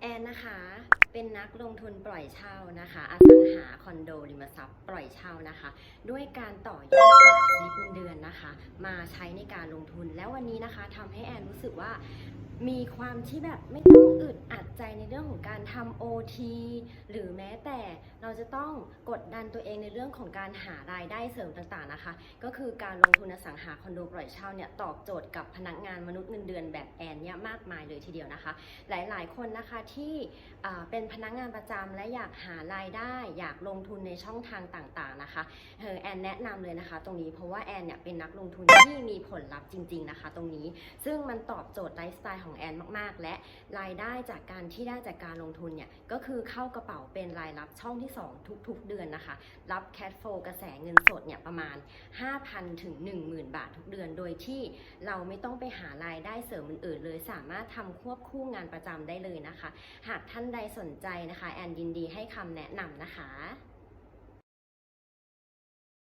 แอนนะคะ เป็นนักลงทุนปล่อยเช่านะคะ อสังหาคอนโดริมทรัพย์ปล่อยเช่านะคะ ด้วยการต่อยอดจากสลิปเงินเดือนนะคะ มาใช้ในการลงทุนแล้ววันนี้นะคะทำให้แอนรู้สึกว่า มีความที่แบบไม่ต้องอึดอัดใจในเรื่องของการทำ OT หรือแม้แต่เราจะต้องกดดันตัวเองในเรื่องของการหารายได้เสริมต่างๆนะคะ ก็คือการลงทุนอสังหาคอนโดปล่อยเช่าเนี่ยตอบโจทย์กับพนักงานมนุษย์เงินเดือนแบบแอนเนี่ยมากมายเลยทีเดียวนะคะ หลายๆคนนะคะที่เป็นพนักงานประจำและอยากหารายได้ อยากลงทุนในช่องทางต่างๆนะคะเออแอนแนะนำเลยนะคะ ตรงนี้เพราะว่าแอนเนี่ยเป็นนักลงทุนที่มีผลลัพธ์จริง ๆนะคะ ตรงนี้ซึ่งมันตอบโจทย์ไลฟ์สไตล์ของแอนมากๆ และรายได้จากการที่ได้จากการลงทุนเนี่ยก็คือเข้ากระเป๋าเป็นรายรับช่องที่ 2 ทุกๆ เดือนนะคะ รับแคชโฟกระแสเงินสดเนี่ยประมาณ 5,000 ถึง 10,000 บาททุกเดือน โดยที่เราไม่ต้องไปหารายได้เสริมอื่นๆ เลยสามารถทำควบคู่งานประจำได้เลยนะคะ หากท่านใดสนใจนะคะ แอนยินดีให้คำแนะนำนะคะ